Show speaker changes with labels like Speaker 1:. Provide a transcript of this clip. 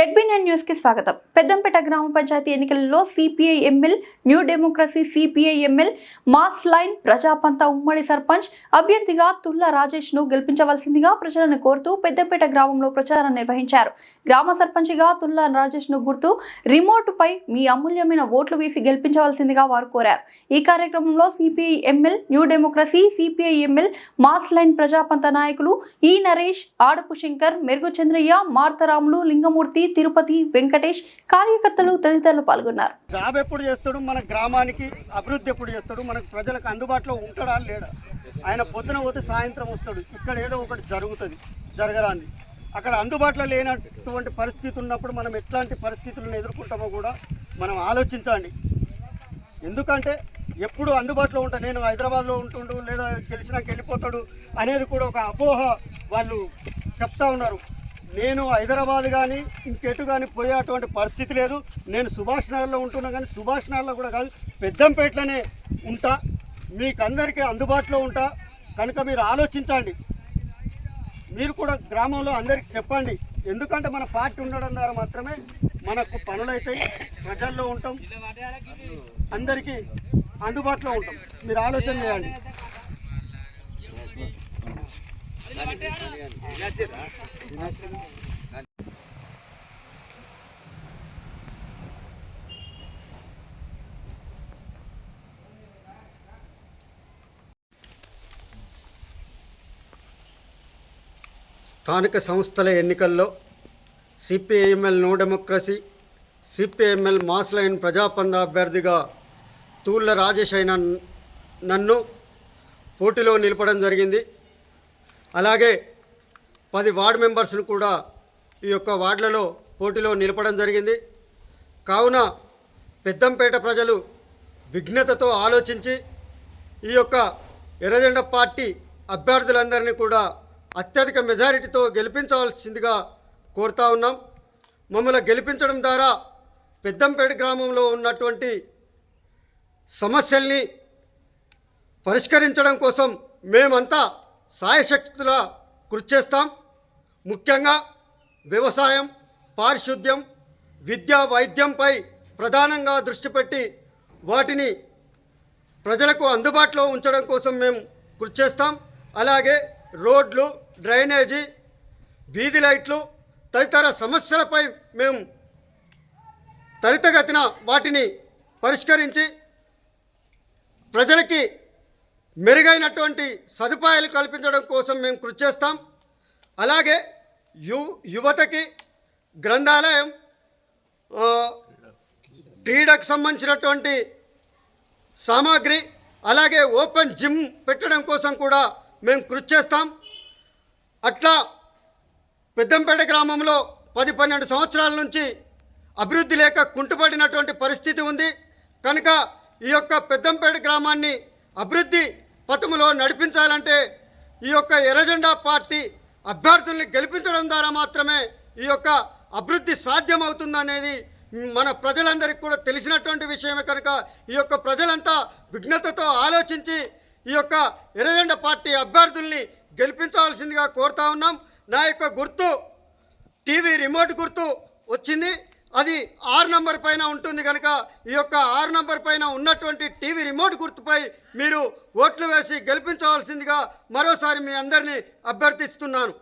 Speaker 1: రెడ్బినెన్ న్యూస్కి స్వాగతం. పెద్దంపేట గ్రామ పంచాయతీ ఎన్నికలలో CPI ML new democracy CPI ML mass line Prajapantha ఉమ్మడి సర్పంచ్ అభ్యర్థిగా తుల్లా రాజేష్ను గెలిపించవలసిందిగా ప్రజలను కోరుతూ పెద్దంపేట గ్రామంలో ప్రచారం నిర్వహించారు. గ్రామ సర్పంచ్గా తుల్లా రాజేష్ను గుర్తు రిమోట్ పై మీ అమూల్యమైన ఓట్లు వేసి గెలిపించవలసిందిగా వారు కోరారు. ఈ కార్యక్రమంలో CPI ML new democracy CPI ML mass line Prajapantha నాయకులు ఈ నరేష్ ఆడపు శంకర్ మెరుగు చంద్రయ్య మార్తరాములు లింగమూర్తి తిరుపతి వెంకటేష్ కార్యకర్తలు తదితరులు పాల్గొన్నారు.
Speaker 2: జాబ్ ఎప్పుడు చేస్తాడు? మన గ్రామానికి అభివృద్ధి ఎప్పుడు చేస్తాడు? మనకు ప్రజలకు అందుబాటులో ఉంటాడా లేడా ఆయన పొద్దున పోతే సాయంత్రం వస్తాడు. ఇక్కడ ఏదో ఒకటి జరుగుతుంది జరగరాంది. అక్కడ అందుబాటులో లేనటువంటి పరిస్థితి ఉన్నప్పుడు మనం ఎట్లాంటి పరిస్థితులను ఎదుర్కొంటామో కూడా మనం ఆలోచించండి. ఎందుకంటే ఎప్పుడు అందుబాటులో ఉంటా నేను హైదరాబాద్లో ఉంటుండు లేదా గెలిచినాక వెళ్ళిపోతాడు అనేది కూడా ఒక అపోహ వాళ్ళు చెప్తా ఉన్నారు. నేను హైదరాబాద్ కానీ ఇంకెటు కానీ పోయేటువంటి పరిస్థితి లేదు. నేను సుభాష్ నగర్లో ఉంటున్నా కానీ సుభాష్ నగర్లో కూడా కాదు పెద్దంపేటలోనే ఉంటా. మీకందరికీ అందుబాటులో ఉంటా. కనుక మీరు ఆలోచించండి. మీరు కూడా గ్రామంలో అందరికి చెప్పండి. ఎందుకంటే మన పార్టీ ఉండడం ద్వారా మాత్రమే మనకు పనులు అవుతాయి. ప్రజల్లో ఉంటాం. అందరికీ అందుబాటులో ఉంటాం. మీరు ఆలోచన చేయండి. స్థానిక సంస్థల ఎన్నికల్లో CPI ML new democracy CPI ML mass line Prajapantha అభ్యర్థిగా తూళ్ళ రాజేష్ అయిన నన్ను పోటీలో నిలపడం జరిగింది. అలాగే పది వార్డు మెంబర్స్ను కూడా ఈ యొక్క వార్డులలో పోటీలో నిలపడం జరిగింది. కావున పెద్దంపేట ప్రజలు విఘ్నతతో ఆలోచించి ఈ యొక్క ఎర్రజెండ పార్టీ అభ్యర్థులందరినీ కూడా అత్యధిక మెజారిటీతో గెలిపించవలసిందిగా కోరుతా ఉన్నాం. మమ్మల్ని గెలిపించడం ద్వారా పెద్దంపేట గ్రామంలో ఉన్నటువంటి సమస్యల్ని పరిష్కరించడం కోసం మేమంతా సాయశక్తులా కృషి చేస్తాం. ముఖ్యంగా వ్యవసాయం పారిశుద్ధ్యం విద్యా వైద్యంపై ప్రధానంగా దృష్టి పెట్టి వాటిని ప్రజలకు అందుబాటులో ఉంచడం కోసం మేము కృషి చేస్తాం. అలాగే రోడ్లు డ్రైనేజీ వీధి లైట్లు తదితర సమస్యలపై మేము త్వరితగతిన వాటిని పరిష్కరించి ప్రజలకి మెరుగైనటువంటి సదుపాయాలు కల్పించడం కోసం మేము కృషి చేస్తాం. అలాగే యు యువతకి గ్రంథాలయం క్రీడకు సంబంధించినటువంటి సామాగ్రి అలాగే ఓపెన్ జిమ్ పెట్టడం కోసం కూడా మేము కృషి చేస్తాం. అట్లా పెద్దంపేట గ్రామంలో పది పన్నెండు సంవత్సరాల నుంచి అభివృద్ధి లేక కుంటుపడినటువంటి పరిస్థితి ఉంది. కనుక ఈ యొక్క పెద్దంపేట గ్రామాన్ని అభివృద్ధి పథములో నడిపించాలంటే ఈ యొక్క ఎర్రజెండా పార్టీ అభ్యర్థుల్ని గెలిపించడం ద్వారా మాత్రమే ఈ యొక్క అభివృద్ధి సాధ్యమవుతుందనేది మన ప్రజలందరికీ కూడా తెలిసినటువంటి విషయమే కనుక ఈ యొక్క ప్రజలంతా విఘ్నతతో ఆలోచించి ఈ యొక్క ఎర్రజెండ పార్టీ అభ్యర్థుల్ని గెలిపించవలసిందిగా కోరుతా ఉన్నాం. నా యొక్క గుర్తు టీవీ రిమోట్ గుర్తు వచ్చింది. అది ఆరు నంబర్ పైన ఉంటుంది కనుక ఈ యొక్క ఆరు నంబర్ పైన ఉన్నటువంటి టీవీ రిమోట్ గుర్తుపై మీరు ఓట్లు వేసి గెలిపించవలసిందిగా మరోసారి మీ అందరినీ అభ్యర్థిస్తున్నాను.